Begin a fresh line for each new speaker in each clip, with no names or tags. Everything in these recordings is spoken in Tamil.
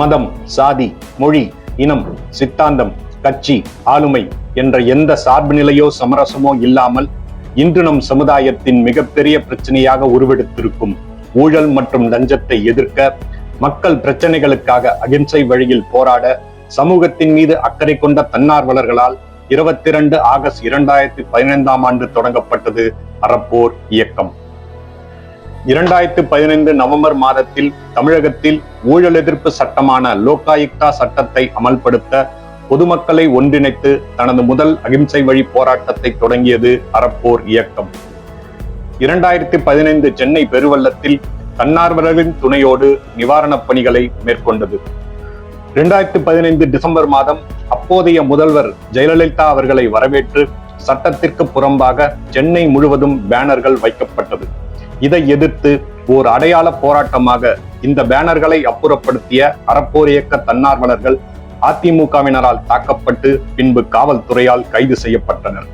மதம் சாதி மொழி இனம் சித்தாந்தம் கட்சி ஆளுமை என்ற எந்த சார்பு நிலையோ சமரசமோ இல்லாமல் இன்று நம் சமுதாயத்தின் மிகப்பெரிய பிரச்சனையாக உருவெடுத்திருக்கும் ஊழல் மற்றும் லஞ்சத்தை எதிர்க்க மக்கள் பிரச்சனைகளுக்காக அகிம்சை வழியில் போராட சமூகத்தின் மீது அக்கறை கொண்ட தன்னார்வலர்களால் இருபத்தி இரண்டு ஆகஸ்ட் இரண்டாயிரத்தி பதினைந்தாம் ஆண்டு தொடங்கப்பட்டது அறப்போர் இயக்கம். இரண்டாயிரத்து பதினைந்து நவம்பர் மாதத்தில் தமிழகத்தில் ஊழல் எதிர்ப்பு சட்டமான லோகாயுக்தா சட்டத்தை அமல்படுத்த பொதுமக்களை ஒன்றிணைத்து தனது முதல் அகிம்சை வழி போராட்டத்தை தொடங்கியது அறப்போர் இயக்கம். இரண்டாயிரத்தி பதினைந்து சென்னை பெருவள்ளத்தில் தன்னார்வலர்களின் துணையோடு நிவாரணப் பணிகளை மேற்கொண்டது. இரண்டாயிரத்தி பதினைந்து டிசம்பர் மாதம் அப்போதைய முதல்வர் ஜெயலலிதா அவர்களை வரவேற்று சட்டத்திற்கு புறம்பாக சென்னை முழுவதும் பேனர்கள் வைக்கப்பட்டது. இதை எதிர்த்து ஓர் அடையாள போராட்டமாக இந்த பேனர்களை அப்புறப்படுத்திய அறப்போர் இயக்க தன்னார்வலர்கள் அதிமுகவினரால் தாக்கப்பட்டு பின்பு காவல்துறையால் கைது செய்யப்பட்டனர்.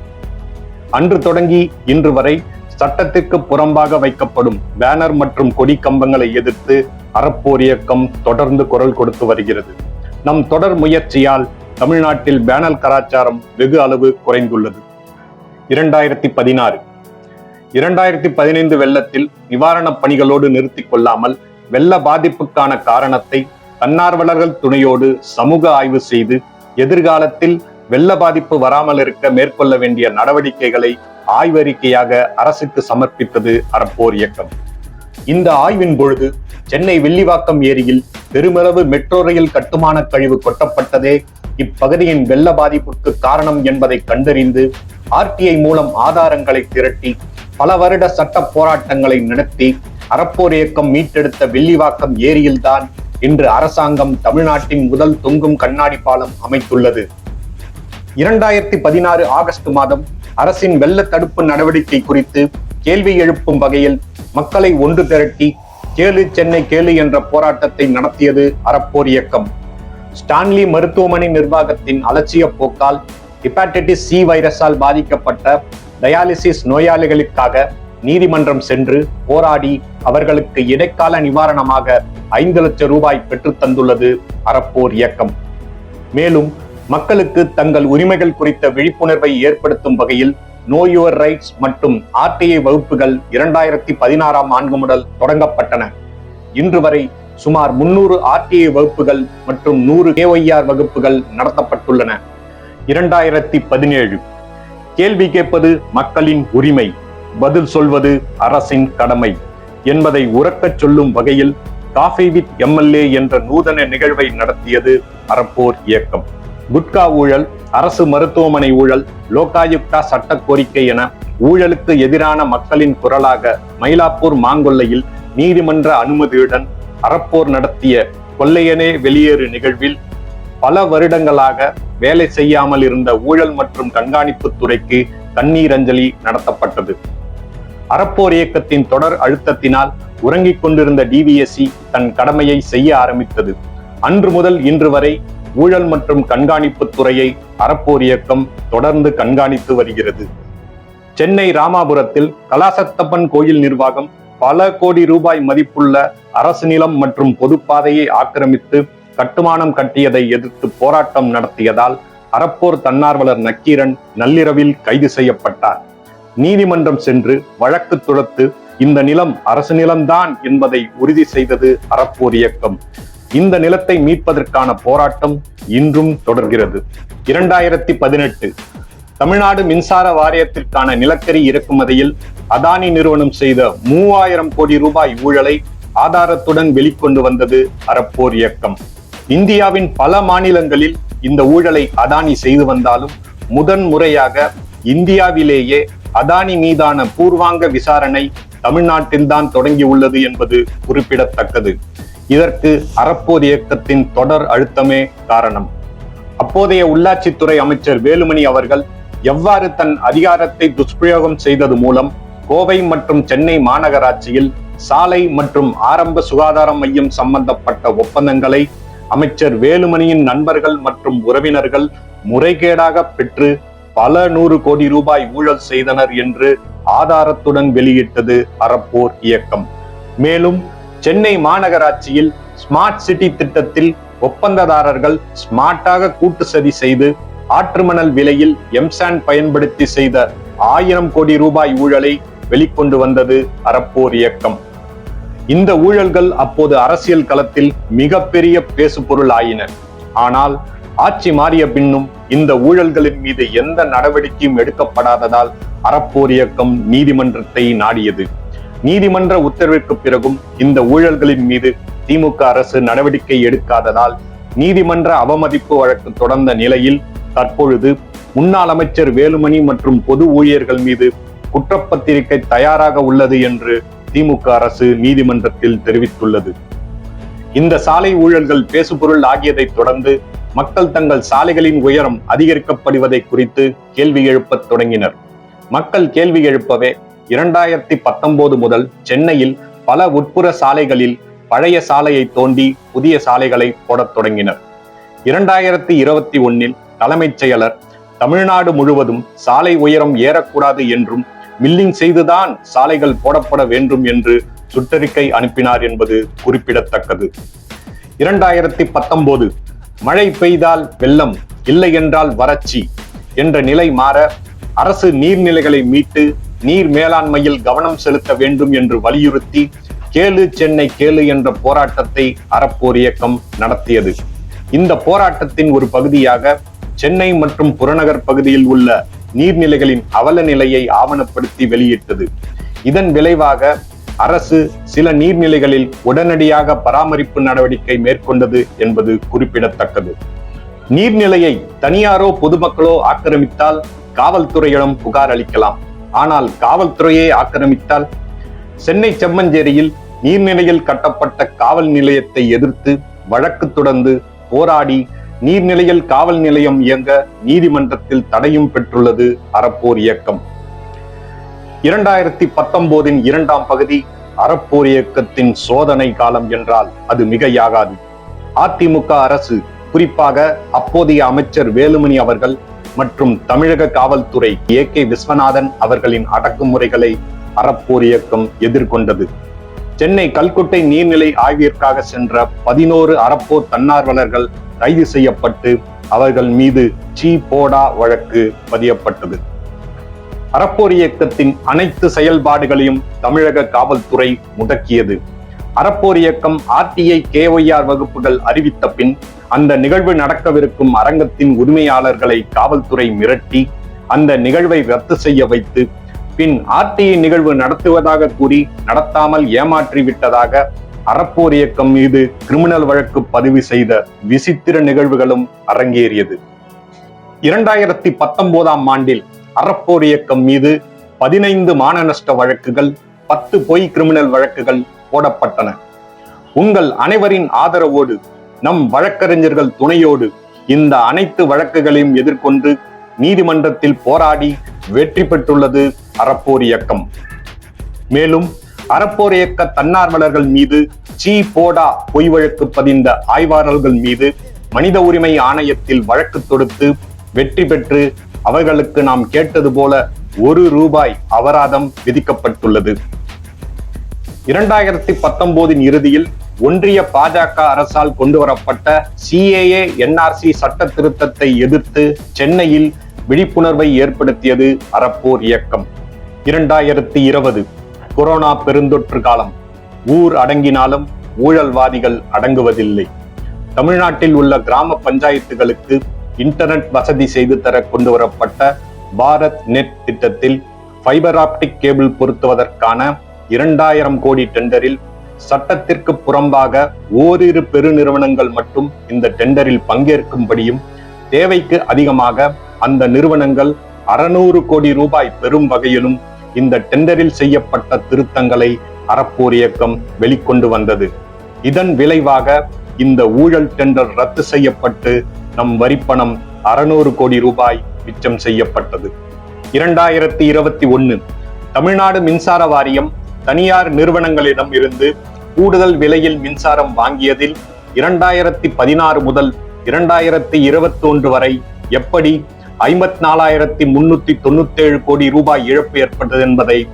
அன்று தொடங்கி இன்று வரை சட்டத்திற்கு புறம்பாக வைக்கப்படும் பேனர் மற்றும் கொடி கம்பங்களை எதிர்த்து அறப்போர் இயக்கம் தொடர்ந்து குரல் கொடுத்து வருகிறது. நம் தொடர் முயற்சியால் தமிழ்நாட்டில் பேனர் கலாச்சாரம் வெகு அளவு குறைந்துள்ளது. இரண்டாயிரத்தி பதினாறு இரண்டாயிரத்தி பதினைந்து வெள்ளத்தில் நிவாரணப் பணிகளோடு நிறுத்தி கொள்ளாமல் வெள்ள பாதிப்புக்கான காரணத்தை தன்னார்வலர்கள் துணையோடு சமூக ஆய்வு செய்து எதிர்காலத்தில் வெள்ள பாதிப்பு வராமல் இருக்க மேற்கொள்ள வேண்டிய நடவடிக்கைகளை ஆய்வறிக்கையாக அரசுக்கு சமர்ப்பித்தது அறப்போர் இயக்கம். இந்த ஆய்வின் பொழுது சென்னை வெள்ளிவாக்கம் ஏரியில் பெருமளவு மெட்ரோ ரயில் கட்டுமான கழிவு கொட்டப்பட்டதே இப்பகுதியின் வெள்ள பாதிப்புக்கு காரணம் என்பதை கண்டறிந்து ஆர்டிஐ மூலம் ஆதாரங்களை திரட்டி பல வருட சட்ட போராட்டங்களை நடத்தி அறப்போர் இயக்கம் மீட்டெடுத்த வில்லிவாக்கம் ஏரியில்தான் இன்று அரசாங்கம் தமிழ்நாட்டின் முதல் தொங்கும் கண்ணாடி பாலம் அமைத்துள்ளது. இரண்டாயிரத்தி பதினாறு ஆகஸ்ட் மாதம் அரசின் வெள்ள தடுப்பு நடவடிக்கை குறித்து கேள்வி எழுப்பும் வகையில் மக்களை ஒன்று திரட்டி கேளு சென்னை கேளு என்ற போராட்டத்தை நடத்தியது அறப்போர் இயக்கம். ஸ்டான்லி மருத்துவமனை நிர்வாகத்தின் அலட்சிய போக்கால் ஹெப்பாட்டிட்டிஸ் சி வைரஸால் பாதிக்கப்பட்ட டயாலிசிஸ் நோயாளிகளுக்காக நீதிமன்றம் சென்று போராடி அவர்களுக்கு இடைக்கால நிவாரணமாக ஐந்து லட்சம் ரூபாய் பெற்றுத் தந்துள்ளது அறப்போர் இயக்கம். மேலும் மக்களுக்கு தங்கள் உரிமைகள் குறித்த விழிப்புணர்வை ஏற்படுத்தும் வகையில் நோ யுவர் ரைட்ஸ் மற்றும் ஆர்டிஐ வகுப்புகள் இரண்டாயிரத்தி பதினாறாம் ஆண்டு முதல் தொடங்கப்பட்டன. இன்று வரை சுமார் முன்னூறு ஆர்டிஐ வகுப்புகள் மற்றும் நூறு கேஒய்ஆர் வகுப்புகள் நடத்தப்பட்டுள்ளன. இரண்டாயிரத்தி பதினேழு. கேள்வி கேட்பது மக்களின் உரிமை பதில் சொல்வது அரசின் கடமை என்பதை உறக்கச் சொல்லும் வகையில் காஃபி வித் எம்எல்ஏ என்ற நூதன நிகழ்வை நடத்தியது அறப்போர் இயக்கம். குட்கா ஊழல் அரசு மருத்துவமனை ஊழல் லோகாயுக்தா சட்ட கோரிக்கை என ஊழலுக்கு எதிரான மக்களின் குரலாக மயிலாப்பூர் மாங்கொல்லையில் நீதிமன்ற அனுமதியுடன் அறப்போர் நடத்திய கொள்ளையனே வெளியேறு நிகழ்வில் பல வருடங்களாக வேலை செய்யாமல் இருந்த ஊழல் மற்றும் கண்காணிப்பு துறைக்கு கண்ணீர் அஞ்சலி நடத்தப்பட்டது. அறப்போர் இயக்கத்தின் தொடர் அழுத்தத்தினால் உறங்கிக் கொண்டிருந்த டிவிஎஸ்சி தன் கடமையை செய்ய ஆரம்பித்தது. அன்று முதல் இன்று வரை ஊழல் மற்றும் கண்காணிப்பு துறையை அறப்போர் இயக்கம் தொடர்ந்து கண்காணித்து வருகிறது. சென்னை ராமாபுரத்தில் கலாசத்தப்பன் கோயில் நிர்வாகம் பல கோடி ரூபாய் மதிப்புள்ள அரசு நிலம் மற்றும் பொதுப்பாதையை ஆக்கிரமித்து கட்டுமானம் கட்டியதை எதிர்த்து போராட்டம் நடத்தியதால் அறப்போர் தன்னார்வலர் நக்கீரன் நள்ளிரவில் கைது செய்யப்பட்டார். நீதிமன்றம் சென்று வழக்கு துளத்து இந்த நிலம் அரசு நிலம்தான் என்பதை உறுதி செய்தது அறப்போர் இயக்கம். இந்த நிலத்தை மீட்பதற்கான போராட்டம் இன்றும் தொடர்கிறது. இரண்டாயிரத்தி பதினெட்டு. தமிழ்நாடு மின்சார வாரியத்திற்கான நிலக்கரி இறக்குமதியில் அதானி நிறுவனம் செய்த மூவாயிரம் கோடி ரூபாய் ஊழலை ஆதாரத்துடன் வெளிக்கொண்டு வந்தது அறப்போர் இயக்கம். இந்தியாவின் பல மாநிலங்களில் இந்த ஊழலை அதானி செய்து வந்தாலும் முதன் முறையாக இந்தியாவிலேயே அதானி மீதான பூர்வாங்க விசாரணை தமிழ்நாட்டில்தான் தொடங்கியுள்ளது என்பது குறிப்பிடத்தக்கது. இதற்கு அறப்போர் இயக்கத்தின் தொடர் அழுத்தமே காரணம். அப்போதைய உள்ளாட்சித்துறை அமைச்சர் வேலுமணி அவர்கள் எவ்வாறு தன் அதிகாரத்தை துஷ்பிரயோகம் செய்தது மூலம் கோவை மற்றும் சென்னை மாநகராட்சியில் சாலை மற்றும் ஆரம்ப சுகாதார மையம் சம்பந்தப்பட்ட ஒப்பந்தங்களை அமைச்சர் வேலுமணியின் நண்பர்கள் மற்றும் உறவினர்கள் முறைகேடாக பெற்று பல நூறு கோடி ரூபாய் ஊழல் செய்தனர் என்று ஆதாரத்துடன் வெளியிட்டது அறப்போர் இயக்கம். மேலும் சென்னை மாநகராட்சியில் ஸ்மார்ட் சிட்டி திட்டத்தில் ஒப்பந்ததாரர்கள் ஸ்மார்ட்டாக கூட்டு சதி செய்து ஆற்றுமணல் விலையில் எம்சான் பயன்படுத்தி செய்த ஆயிரம் கோடி ரூபாய் ஊழலை வெளிக்கொண்டு வந்தது அறப்போர் இயக்கம். இந்த ஊழல்கள் அப்போது அரசியல் களத்தில் மிகப்பெரிய பேசுபொருள் ஆயின. ஆனால் ஆட்சி மாறிய பின்னும் இந்த ஊழல்களின் மீது எந்த நடவடிக்கையும் எடுக்கப்படாததால் அறப்போர் இயக்கம் நீதிமன்றத்தை நாடியது. நீதிமன்ற உத்தரவிற்கு பிறகும் இந்த ஊழல்களின் மீது திமுக அரசு நடவடிக்கை எடுக்காததால் நீதிமன்ற அவமதிப்பு வழக்கு தொடர்ந்த நிலையில் தற்பொழுது முன்னாள் அமைச்சர் வேலுமணி மற்றும் பொது ஊழியர்கள் மீது குற்றப்பத்திரிகை தயாராக உள்ளது என்று திமுக அரசு நீதிமன்றத்தில் தெரிவித்துள்ளது. இந்த சாலை ஊழல்கள் பேசுபொருள் ஆகியதைத் தொடர்ந்து மக்கள் தங்கள் சாலைகளின் உயரம் அதிகரிக்கப்படுவதை குறித்து கேள்வி எழுப்பத் தொடங்கினர். மக்கள் கேள்வி எழுப்பவே இரண்டாயிரத்தி பத்தொன்பது முதல் சென்னையில் பல உட்புற சாலைகளில் பழைய சாலையை தோண்டி புதிய சாலைகளை போடத் தொடங்கினர். இரண்டாயிரத்தி இருபத்தி ஒன்னில் தலைமைச் செயலர் தமிழ்நாடு முழுவதும் சாலை உயரம் ஏறக்கூடாது என்றும் மில்லிங் செய்துதான் சாலைகள் போடப்பட வேண்டும் என்று சுற்றறிக்கை அனுப்பினார் என்பது குறிப்பிடத்தக்கது. இரண்டாயிரத்தி பத்தொன்பது மழை பெய்தால் வெள்ளம் இல்லை என்றால் வறட்சி என்ற நிலை மாற அரசு நீர்நிலைகளை மீட்டு நீர் மேலாண்மையில் கவனம் செலுத்த வேண்டும் என்று வலியுறுத்தி கேளு சென்னை கேளு என்ற போராட்டத்தை அறப்போர் இயக்கம் நடத்தியது. இந்த போராட்டத்தின் ஒரு பகுதியாக சென்னை மற்றும் புறநகர் பகுதியில் உள்ள நீர்நிலைகளின் அவல நிலையை ஆவணப்படுத்தி வெளியிட்டது. இதன் விளைவாக அரசு சில நீர்நிலைகளில் உடனடியாக பராமரிப்பு நடவடிக்கை மேற்கொண்டது என்பது குறிப்பிடத்தக்கது. நீர்நிலையை தனியாரோ பொதுமக்களோ ஆக்கிரமித்தால் காவல்துறையிடம் புகார் அளிக்கலாம். ஆனால் காவல்துறையே ஆக்கிரமித்தால் சென்னை செம்மஞ்சேரியில் நீர்நிலையில் கட்டப்பட்ட காவல் நிலையத்தை எதிர்த்து வழக்கு தொடர்ந்து போராடி நீர்நிலையில் காவல் நிலையம் இயங்க நீதிமன்றத்தில் தடையும் பெற்றுள்ளது அறப்போர் இயக்கம். இரண்டாயிரத்தி பத்தொன்பதின் இரண்டாம் பகுதி அறப்போர் இயக்கத்தின் சோதனை காலம் என்றால் அது மிகையாகாது. அதிமுக அரசு குறிப்பாக அப்போதைய அமைச்சர் வேலுமணி அவர்கள் மற்றும் தமிழக காவல்துறை ஏ கே விஸ்வநாதன் அவர்களின் அடக்குமுறைகளை அறப்போர் இயக்கம் எதிர்கொண்டது. சென்னை கல்குட்டை நீர்நிலை ஆய்விற்காக சென்ற பதினோரு அறப்போர் தன்னார்வலர்கள் கைது செய்யப்பட்டு அவர்கள் மீது சீ போடா வழக்கு பதியப்பட்டது. அறப்போர் இயக்கத்தின் அனைத்து செயல்பாடுகளையும் தமிழக காவல்துறை முடக்கியது. அறப்போர் இயக்கம் ஆர்டிஐ கேஒய்ஆர் வகுப்புகள் அறிவித்த பின் அந்த நிகழ்வு நடக்கவிருக்கும் அரங்கத்தின் உரிமையாளர்களை காவல்துறை மிரட்டி அந்த நிகழ்வை ரத்து செய்ய வைத்து பின் ஆர்டிஐ நிகழ்வு நடத்துவதாக கூறி நடத்தாமல் ஏமாற்றி விட்டதாக அறப்போர் இயக்கம் மீது கிரிமினல் வழக்கு பதிவு செய்த விசித்திர நிகழ்வுகளும் அரங்கேறியது. இரண்டாயிரத்தி பத்தொன்பதாம் ஆண்டில் அறப்போர் இயக்கம் மீது பதினைந்து மான நஷ்ட வழக்குகள் பத்து பொய் கிரிமினல் வழக்குகள் போடப்பட்டன. உங்கள் அனைவரின் ஆதரவோடு நம் வழக்கறிஞர்கள் துணையோடு இந்த அனைத்து வழக்குகளையும் எதிர்கொண்டு நீதிமன்றத்தில் போராடி வெற்றி பெற்றுள்ளது அறப்போர் இயக்கம். மேலும் அறப்போர் இயக்க தன்னார்வலர்கள் மீது சி போடா பொய் வழக்கு பதிந்த ஆய்வாளர்கள் மீது மனித உரிமை ஆணையத்தில் வழக்கு தொடுத்து வெற்றி பெற்று அவர்களுக்கு நாம் கேட்டது போல ஒரு ரூபாய் அபராதம் விதிக்கப்பட்டுள்ளது. இரண்டாயிரத்தி பத்தொன்பதின் இறுதியில் ஒன்றிய பாஜக அரசால் கொண்டு வரப்பட்ட சிஏஏ என்ஆர்சி சட்ட திருத்தத்தை எதிர்த்து சென்னையில் விழிப்புணர்வை ஏற்படுத்தியது அறப்போர் இயக்கம். இரண்டாயிரத்தி இருபது. கொரோனா பெருந்தொற்று காலம். ஊர் அடங்கினாலும் ஊழல்வாதிகள் அடங்குவதில்லை. தமிழ்நாட்டில் உள்ள கிராம பஞ்சாயத்துகளுக்கு இன்டர்நெட் வசதி செய்து தர கொண்டு வரப்பட்ட பாரத் நெட் திட்டத்தில் ஃபைபர் ஆப்டிக் கேபிள் பொருத்துவதற்கான இரண்டாயிரம் கோடி டெண்டரில் சட்டத்திற்கு புறம்பாக ஓரிரு பெருநிறுவனங்கள் மட்டும் இந்த டெண்டரில் பங்கேற்கும்படியும் தேவைக்கு அதிகமாக அந்த நிறுவனங்கள் அறுநூறு கோடி ரூபாய் பெறும் வகையிலும் இந்த டெண்டரில் செய்யப்பட்ட திருத்தங்களை அறப்போர் இயக்கம் வெளிக்கொண்டு வந்தது. இதன் விளைவாக இந்த ஊழல் டெண்டர் ரத்து செய்யப்பட்டு நம் வரிப்பணம் அறுநூறு கோடி ரூபாய் மிச்சம் செய்யப்பட்டது. இரண்டாயிரத்தி இருபத்தி ஒன்று தமிழ்நாடு மின்சார வாரியம் தனியார் நிறுவனங்களிடம் இருந்து கூடுதல் விலையில் மின்சாரம் வாங்கியதில் இரண்டாயிரத்தி பதினாறு முதல் இரண்டாயிரத்தி இருபத்தி ஒன்று வரை எப்படி ஐம்பத்தி நாலாயிரத்தி முன்னூத்தி தொண்ணூத்தி ஏழு கோடி ரூபாய் இழப்பு ஏற்பட்டது என்பதை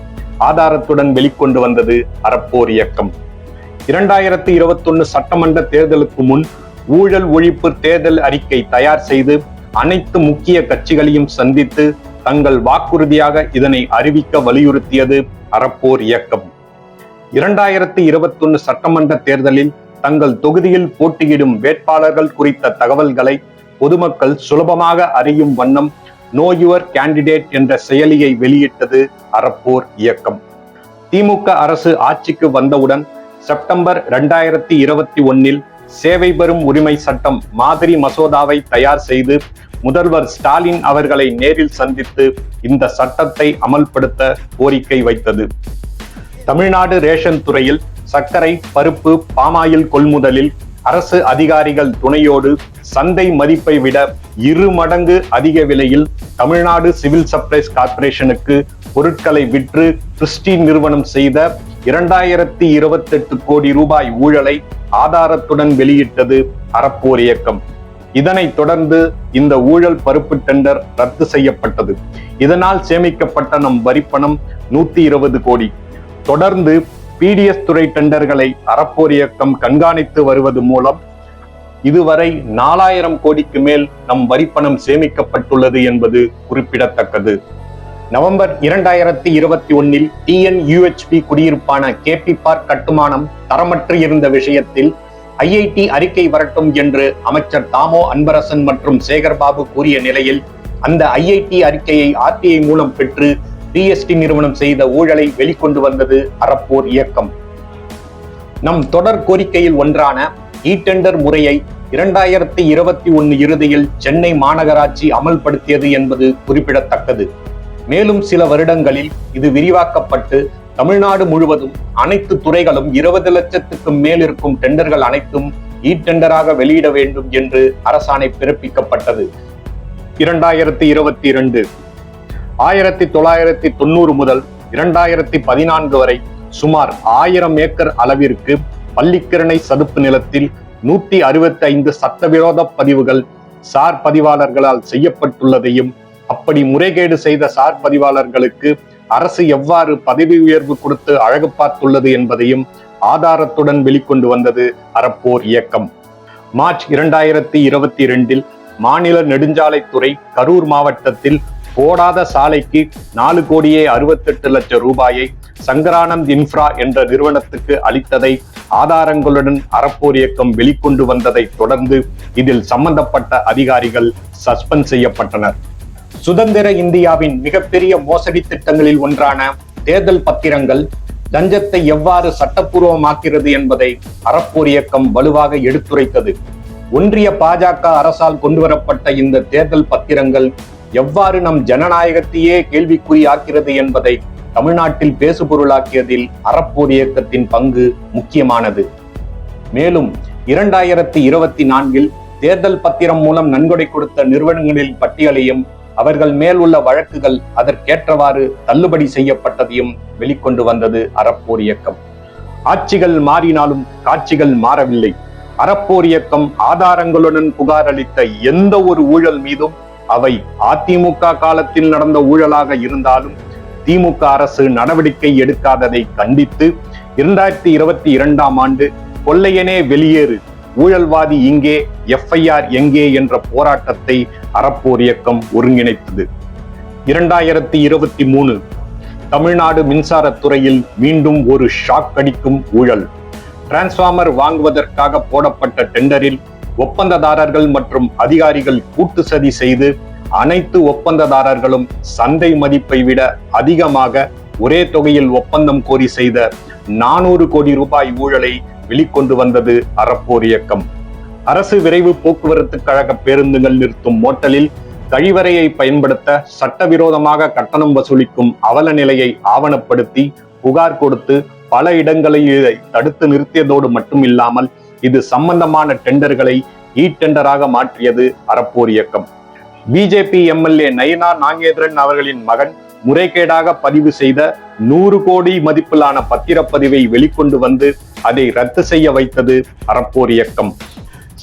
ஆதாரத்துடன் வெளிக்கொண்டு வந்தது அறப்போர் இயக்கம். இரண்டாயிரத்தி இருபத்தி ஒன்னு சட்டமன்ற தேர்தலுக்கு முன் ஊழல் ஒழிப்பு தேர்தல் அறிக்கை தயார் செய்து அனைத்து முக்கிய கட்சிகளையும் சந்தித்து தங்கள் வாக்குறுதியாக இதனை அறிவிக்க வலியுறுத்தியது அறப்போர் இயக்கம். இரண்டாயிரத்தி இருபத்தொன்னு சட்டமன்ற தேர்தலில் தங்கள் தொகுதியில் போட்டியிடும் வேட்பாளர்கள் குறித்த தகவல்களை பொதுமக்கள் சுலபமாக அறியும் வண்ணம் நோ யுவர் கேண்டிடேட் என்ற செயலியை வெளியிட்டது அறப்போர் இயக்கம். திமுக அரசு ஆட்சிக்கு வந்தவுடன் செப்டம்பர் இரண்டாயிரத்தி இருபத்தி ஒன்னில் சேவை பெறும் உரிமை சட்டம் மாதிரி மசோதாவை தயார் செய்து முதல்வர் ஸ்டாலின் அவர்களை நேரில் சந்தித்து இந்த சட்டத்தை அமல்படுத்த கோரிக்கை வைத்தது. தமிழ்நாடு ரேஷன் துறையில் சர்க்கரை பருப்பு பாமாயில் கொள்முதலில் அரசு அதிகாரிகள் துணையோடு சந்தை மதிப்பை விட இரு மடங்கு அதிக விலையில் தமிழ்நாடு சிவில் சப்ளைஸ் கார்ப்பரேஷனுக்கு பொருட்களை விற்று கிறிஸ்டி நிறுவனம் செய்த இரண்டாயிரத்தி இருபத்தி எட்டு கோடி ரூபாய் ஊழலை ஆதாரத்துடன் வெளியிட்டது அறப்போர் இயக்கம். இதனைத் தொடர்ந்து இந்த ஊழல் பருப்பு டெண்டர் ரத்து செய்யப்பட்டது. இதனால் சேமிக்கப்பட்ட நம் வரிப்பணம் நூத்தி இருபது கோடி. தொடர்ந்து பிடிஎஸ் துறை டெண்டர்களை அறப்போர் இயக்கம் கண்காணித்து வருவது மூலம் இதுவரை நாலாயிரம் கோடிக்கு மேல் நம் வரிப்பணம் சேமிக்கப்பட்டுள்ளது என்பது குறிப்பிடத்தக்கது. நவம்பர் இரண்டாயிரத்தி இருபத்தி ஒன்னில் டிஎன்யூஹெச்பி குடியிருப்பான கேபி பார்க் கட்டுமானம் தரமற்று இருந்த விஷயத்தில் ஐஐடி அறிக்கை வரட்டும் என்று அமைச்சர் தாமோ அன்பரசன் மற்றும் சேகர்பாபு கூறிய நிலையில் அந்த ஐஐடி அறிக்கையை ஆர்டிஐ மூலம் பெற்று டிஎஸ்டி நிறுவனம் செய்த ஊழலை வெளிக்கொண்டு வந்தது அறப்போர் இயக்கம். நம் தொடர் கோரிக்கையில் ஒன்றான e இ டெண்டர் முறையை இரண்டாயிரத்தி இருபத்தி ஒன்னு இறுதியில் சென்னை மாநகராட்சி அமல்படுத்தியது என்பது குறிப்பிடத்தக்கது. மேலும் சில வருடங்களில் இது விரிவாக்கப்பட்டு தமிழ்நாடு முழுவதும் அனைத்து துறைகளும் இருபது லட்சத்துக்கும் மேல் இருக்கும் டெண்டர்கள் அனைத்தும் e இ டெண்டராக வெளியிட வேண்டும் என்று அரசாணை பிறப்பிக்கப்பட்டது. இரண்டாயிரத்தி இருபத்தி இரண்டு ஆயிரத்தி தொள்ளாயிரத்தி தொண்ணூறு முதல் இரண்டாயிரத்தி பதினான்கு வரை சுமார் ஆயிரம் ஏக்கர் அளவிற்கு பள்ளிக்கரணை சதுப்பு நிலத்தில் நூத்தி அறுபத்தி ஐந்து சட்டவிரோத பதிவுகள் சார் பதிவாளர்களால் செய்யப்பட்டுள்ளதையும் அப்படி முறைகேடு செய்த சார் பதிவாளர்களுக்கு அரசு எவ்வாறு பதவி உயர்வு கொடுத்து அழகு பார்த்துள்ளது என்பதையும் ஆதாரத்துடன் வெளிக்கொண்டு வந்தது அறப்போர் இயக்கம். மார்ச் இரண்டாயிரத்தி இருபத்தி இரண்டில் மாநில நெடுஞ்சாலைத்துறை கரூர் மாவட்டத்தில் போடாத சாலைக்கு நாலு கோடியே அறுபத்தெட்டு லட்சம் ரூபாயை சங்கரானந்த் இன்ஃப்ரா என்ற நிறுவனத்துக்கு அளித்ததை ஆதாரங்களுடன் அறப்போர் இயக்கம் வெளிக்கொண்டு வந்ததை தொடர்ந்து இதில் சம்பந்தப்பட்ட அதிகாரிகள் சஸ்பெண்ட் செய்யப்பட்டனர். சுதந்திர இந்தியாவின் மிகப்பெரிய மோசடி திட்டங்களில் ஒன்றான தேர்தல் பத்திரங்கள் லஞ்சத்தை எவ்வாறு சட்டப்பூர்வமாக்கிறது என்பதை அறப்போர் இயக்கம் வலுவாக எடுத்துரைத்தது. ஒன்றிய பாஜக அரசால் கொண்டுவரப்பட்ட இந்த தேர்தல் பத்திரங்கள் எவ்வாறு நம் ஜனநாயகத்தையே கேள்விக்குறியாக்கிறது என்பதை தமிழ்நாட்டில் பேசுபொருளாக்கியதில் அறப்போர் இயக்கத்தின் பங்கு முக்கியமானது. மேலும் இரண்டாயிரத்தி இருபத்தி நான்கில் தேர்தல் பத்திரம் மூலம் நன்கொடை கொடுத்த நிறுவனங்களின் பட்டியலையும் அவர்கள் மேல் உள்ள வழக்குகள் அதற்கேற்றவாறு தள்ளுபடி செய்யப்பட்டதையும் வெளிக்கொண்டு வந்தது அறப்போர் இயக்கம். ஆட்சிகள் மாறினாலும் காட்சிகள் மாறவில்லை. அறப்போர் இயக்கம் ஆதாரங்களுடன் புகார் அளித்த எந்த ஒரு ஊழல் மீதும் அவை அதிமுக காலத்தில் நடந்த ஊழலாக இருந்தாலும் திமுக அரசு நடவடிக்கை எடுக்காததை கண்டித்து இரண்டாயிரத்தி இருபத்தி இரண்டாம் ஆண்டு கொள்ளையனே வெளியேறு ஊழல்வாதி இங்கே எஃப்ஐஆர் எங்கே என்ற போராட்டத்தை அறப்போர் இயக்கம் ஒருங்கிணைத்தது. இரண்டாயிரத்தி இருபத்தி மூணு தமிழ்நாடு மின்சாரத்துறையில் மீண்டும் ஒரு ஷாக் அடிக்கும் ஊழல். டிரான்ஸ்பார்மர் வாங்குவதற்காக போடப்பட்ட டெண்டரில் ஒப்பந்ததாரர்கள் மற்றும் அதிகாரிகள் கூட்டு சதி செய்து அனைத்து ஒப்பந்ததாரர்களும் சந்தை மதிப்பை விட அதிகமாக ஒரே தொகையில் ஒப்பந்தம் கோரி செய்த நானூறு கோடி ரூபாய் ஊழலை வெளிக்கொண்டு வந்தது அறப்போர் இயக்கம். அரசு விரைவு போக்குவரத்து கழக பேருந்துகள் நிறுத்தும் மோட்டலில் கழிவறையை பயன்படுத்த சட்டவிரோதமாக கட்டணம் வசூலிக்கும் அவல நிலையை ஆவணப்படுத்தி புகார் கொடுத்து பல இடங்களில் தடுத்து நிறுத்தியதோடு மட்டுமில்லாமல் இது சம்பந்தமான டெண்டர்களை e இ டெண்டராக மாற்றியது அறப்போர் இயக்கம். பிஜேபி எம்எல்ஏ நயனா நாங்கேந்திரன் அவர்களின் மகன் முறைகேடாக பதிவு செய்த நூறு கோடி மதிப்பிலான பத்திரப்பதிவை வெளிக்கொண்டு வந்து அதை ரத்து செய்ய வைத்தது அறப்போர் இயக்கம்.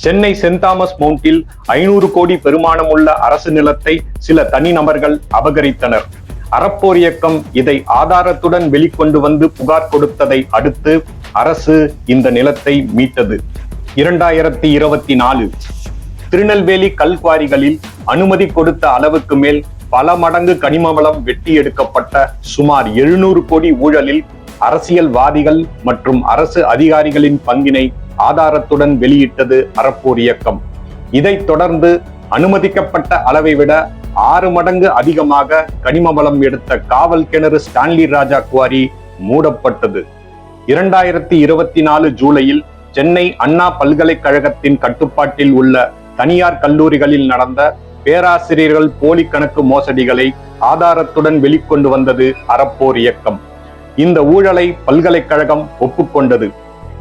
சென்னை சென்ட் தாமஸ் மவுண்டில் ஐநூறு கோடி பெருமானமுள்ள அரசு நிலத்தை சில தனிநபர்கள் அபகரித்தனர். அறப்போர் இயக்கம் இதை ஆதாரத்துடன் வெளிக்கொண்டு வந்து புகார் கொடுத்ததை அடுத்து அரசு இந்த நிலத்தை மீட்டது. இரண்டாயிரத்தி இருபத்தி நாலு திருநெல்வேலி கல்குவாரிகளில் அனுமதி கொடுத்த அளவுக்கு மேல் பல மடங்கு கனிம வளம் வெட்டி எடுக்கப்பட்ட சுமார் எழுநூறு கோடி ஊழலில் அரசியல்வாதிகள் மற்றும் அரசு அதிகாரிகளின் பங்கினை ஆதாரத்துடன் வெளியிட்டது அறப்போர் இயக்கம். இதைத் தொடர்ந்து அனுமதிக்கப்பட்ட அளவை விட ஆறு மடங்கு அதிகமாக கனிம வளம் எடுத்த காவல் கிணறு ஸ்டான்லி ராஜா குவாரி மூடப்பட்டது. இரண்டாயிரத்தி இருபத்தி நாலு ஜூலையில் சென்னை அண்ணா பல்கலைக்கழகத்தின் கட்டுப்பாட்டில் உள்ள தனியார் கல்லூரிகளில் நடந்த பேராசிரியர்கள் போலி கணக்கு மோசடிகளை ஆதாரத்துடன் வெளிக்கொண்டு வந்தது அறப்போர் இயக்கம். இந்த ஊழலை பல்கலைக்கழகம் ஒப்புக்கொண்டது.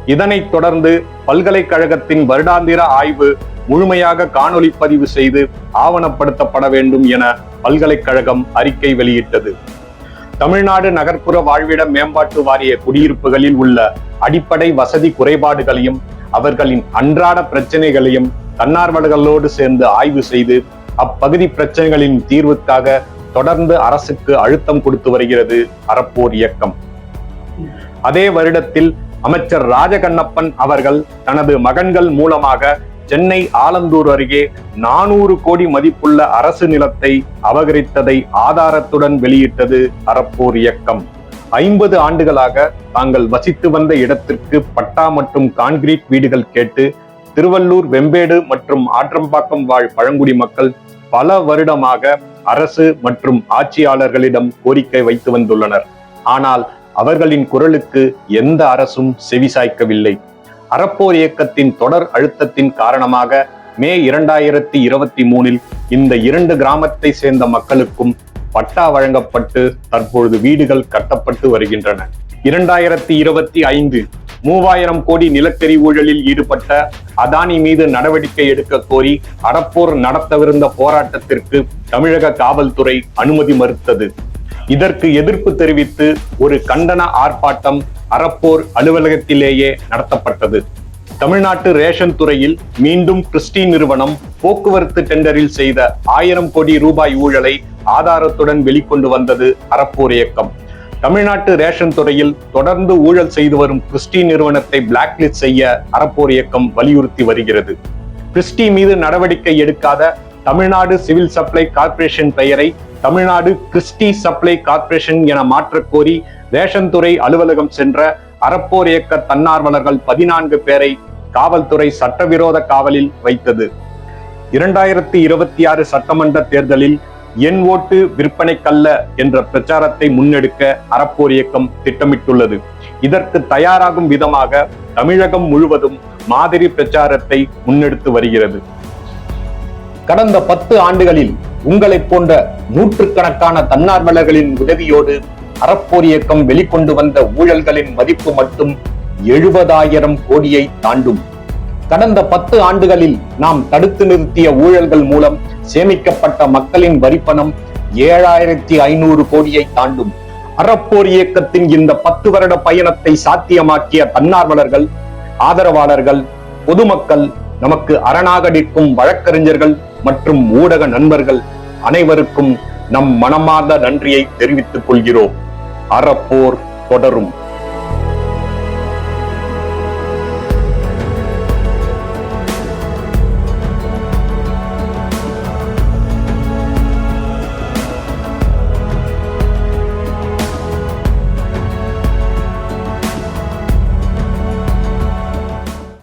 இதனைத் தொடர்ந்து பல்கலைக்கழகத்தின் வருடாந்திர ஆய்வு முழுமையாக காணொளி பதிவு செய்து ஆவணப்படுத்தப்பட வேண்டும் என பல்கலைக்கழகம் அறிக்கை வெளியிட்டது. தமிழ்நாடு நகர்ப்புற வாழ்விட மேம்பாட்டு வாரிய குடியிருப்புகளில் உள்ள அடிப்படை வசதி குறைபாடுகளையும் அவர்களின் அன்றாட பிரச்சனைகளையும் தன்னார்வலர்களோடு சேர்ந்து ஆய்வு செய்து அப்பகுதி பிரச்சனைகளின் தீர்வுக்காக தொடர்ந்து அரசுக்கு அழுத்தம் கொடுத்து வருகிறது அறப்போர் இயக்கம். அதே வருடத்தில் அமைச்சர் ராஜகண்ணப்பன் அவர்கள் தனது மகன்கள் மூலமாக சென்னை ஆலந்தூர் அருகே நானூறு கோடி மதிப்புள்ள அரசு நிலத்தை அபகரித்ததை ஆதாரத்துடன் வெளியிட்டது அறப்போர் இயக்கம். ஐம்பது ஆண்டுகளாக தாங்கள் வசித்து வந்த இடத்திற்கு பட்டா மற்றும் கான்கிரீட் வீடுகள் கேட்டு திருவள்ளூர் வெம்பேடு மற்றும் ஆற்றம்பாக்கம் வாழ் பழங்குடி மக்கள் பல வருடமாக அரசு மற்றும் ஆட்சியாளர்களிடம் கோரிக்கை வைத்து வந்துள்ளனர். ஆனால் அவர்களின் குரலுக்கு எந்த அரசும் செவிசாய்க்கவில்லை. அறப்போர் இயக்கத்தின் தொடர் அழுத்தத்தின் காரணமாக மே இரண்டாயிரத்தி இருபத்தி மூணில் இந்த இரண்டு கிராமத்தை சேர்ந்த மக்களுக்கும் பட்டா வழங்கப்பட்டு தற்பொழுது வீடுகள் கட்டப்பட்டு வருகின்றன. இரண்டாயிரத்தி இருபத்தி ஐந்து மூவாயிரம் கோடி நிலக்கரி ஊழலில் ஈடுபட்ட அதானி மீது நடவடிக்கை எடுக்க கோரி அறப்போர் நடத்தவிருந்த போராட்டத்திற்கு தமிழக காவல்துறை அனுமதி மறுத்தது. இதற்கு எதிர்ப்பு தெரிவித்து ஒரு கண்டன ஆர்ப்பாட்டம் அறப்போர் அலுவலகத்திலேயே நடத்தப்பட்டது. தமிழ்நாட்டு ரேஷன் துறையில் மீண்டும் கிறிஸ்டி நிறுவனம் போக்குவரத்து டெண்டரில் செய்த ஆயிரம் கோடி ரூபாய் ஊழலை ஆதாரத்துடன் வெளிக்கொண்டு வந்தது அறப்போர் இயக்கம். தமிழ்நாட்டு ரேஷன் துறையில் தொடர்ந்து ஊழல் செய்து வரும் கிறிஸ்டி நிறுவனத்தை பிளாக்லிஸ்ட் செய்ய அறப்போர் இயக்கம் வலியுறுத்தி வருகிறது. கிறிஸ்டி மீது நடவடிக்கை எடுக்காத தமிழ்நாடு சிவில் சப்ளை கார்ப்பரேஷன் பெயரை தமிழ்நாடு கிறிஸ்டி சப்ளை கார்ப்பரேஷன் என மாற்றக்கோரி ரேஷன்துறை அலுவலகம் சென்ற அறப்போர் இயக்க தன்னார்வலர்கள் பதினான்கு பேரை காவல்துறை சட்டவிரோத காவலில் வைத்தது. இரண்டாயிரத்தி இருபத்தி ஆறு சட்டமன்ற தேர்தலில் என் ஓட்டு விற்பனைக்கல்ல என்ற பிரச்சாரத்தை முன்னெடுக்க அறப்போர் இயக்கம் திட்டமிட்டுள்ளது. இதற்கு தயாராகும் விதமாக தமிழகம் முழுவதும் மாதிரி பிரச்சாரத்தை முன்னெடுத்து வருகிறது. கடந்த பத்து ஆண்டுகளில் உங்களைப் போன்ற நூற்றுக்கணக்கான தன்னார்வலர்களின் உதவியோடு அறப்போர் இயக்கம் வெளிக்கொண்டு வந்த ஊழல்களின் மதிப்பு மட்டும் எழுபதாயிரம் கோடியை தாண்டும். கடந்த பத்து ஆண்டுகளில் நாம் தடுத்து நிறுத்திய ஊழல்கள் மூலம் சேமிக்கப்பட்ட மக்களின் வரிப்பணம் ஏழாயிரத்தி ஐநூறு கோடியை தாண்டும். அறப்போர் இயக்கத்தின் இந்த பத்து வருட பயணத்தை சாத்தியமாக்கிய தன்னார்வலர்கள் ஆதரவாளர்கள் பொதுமக்கள் நமக்கு அரணாக நிற்கும் வழக்கறிஞர்கள் மற்றும் ஊடக நண்பர்கள் அனைவருக்கும் நம் மனமார்ந்த நன்றியை தெரிவித்துக் கொள்கிறோம். அறப்போர் தொடரும்.